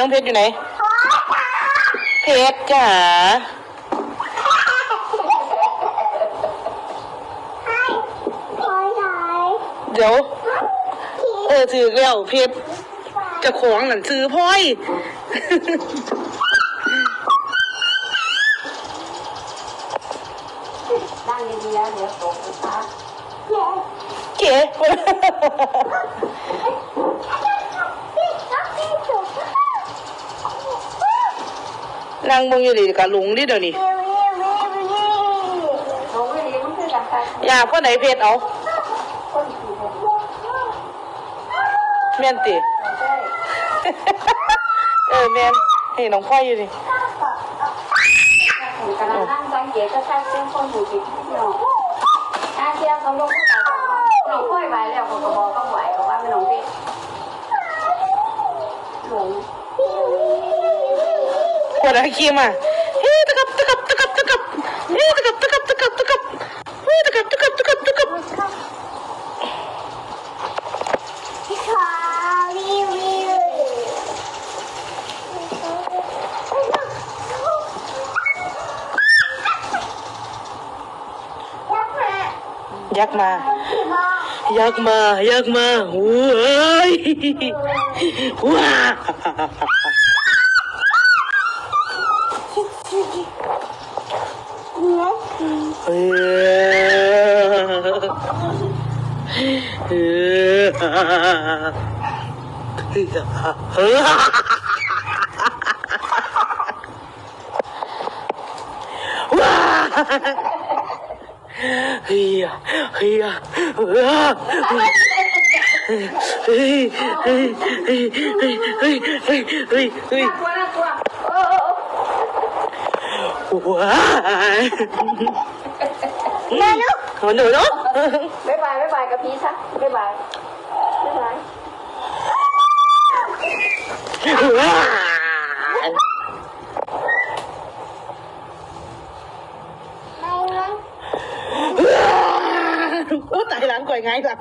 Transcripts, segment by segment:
น้องเพชรอยู่ไหน เพชรจ๋าเดี๋ยว เออถือแล้วเพชรเจะของหนังซื้อพ่อย นั่งดีๆแล้วเดี๋ยวตกนะคะเก๋ นั่งมงอยู่ดีกับลุงดิเดี๋ยวนี้ลงไม่ดีมันคือการไปอย่าพ่อไหนเพชรเอาคนขี่ผมแม่นติเออแม่นให้น้องพ่อยอยู่ดิกำลังนั่งสังเกตก็ใช่เส้นคนหูจิตที่น้องอาเชียเขาลงก็ตายน้องค่อยไหวแล้วก็บอกก็ไหวบอกว่าไม่น้องพี่หลง กดอะไรคีมอะเฮ้ยตะกับตะกับตะกับตะกับเฮ้ยตะกับตะกับตะกับตะกับเฮ้ยตะกับตะกับตะกับตะกับยักษ์มา ยักษ์มา ยักษ์มาโอ้ยว้า ngốc Hìa, hìa, hìa, hìa, hìa, ว้ายแม่ลูกขอหนูเนาะบ๊ายบายบ๊ายบายกับพี่ซะบ๊ายบายบ๊ายบายว้ายโอ้ตายหลังก่อยไงหลัง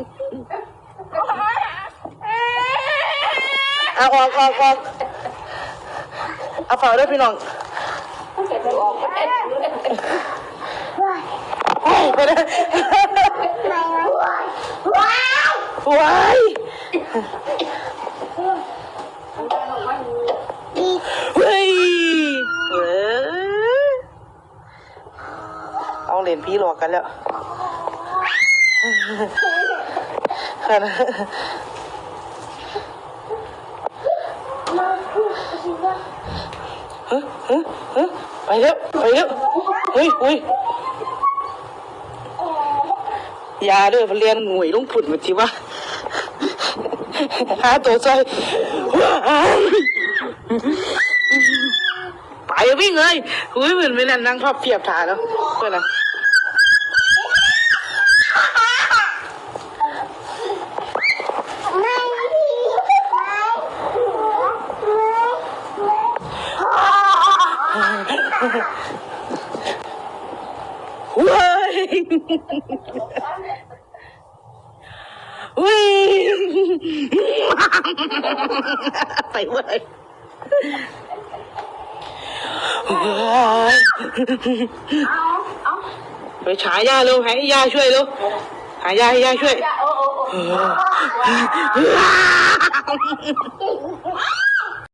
เอาออกออกออกเอาเฝ้าด้วยพี่น้อง ต้องเก็บมันออกไปโอ้ยไปเลยว้ายเฮ้ยเว้ยเอาเหรียญพี่หลอกกันแล้ว ขนาด ฮ้ยเฮ้ยเฮ้ยไปแล้วไปแล้วเฮ้ยเฮ้ยยาเด้อเรียนหน่วยลงผุดมาทีว่าหาตัวใจไปวิ่งเลยอุ้ยเหมือนไม่นั่นนั่งพับเพียบถาแล้วเพื่อนอะ Ui! Ui! Phải quay. Phải trả ra luôn, hãy ra chơi luôn. Hãy ra, hãy ra chơi.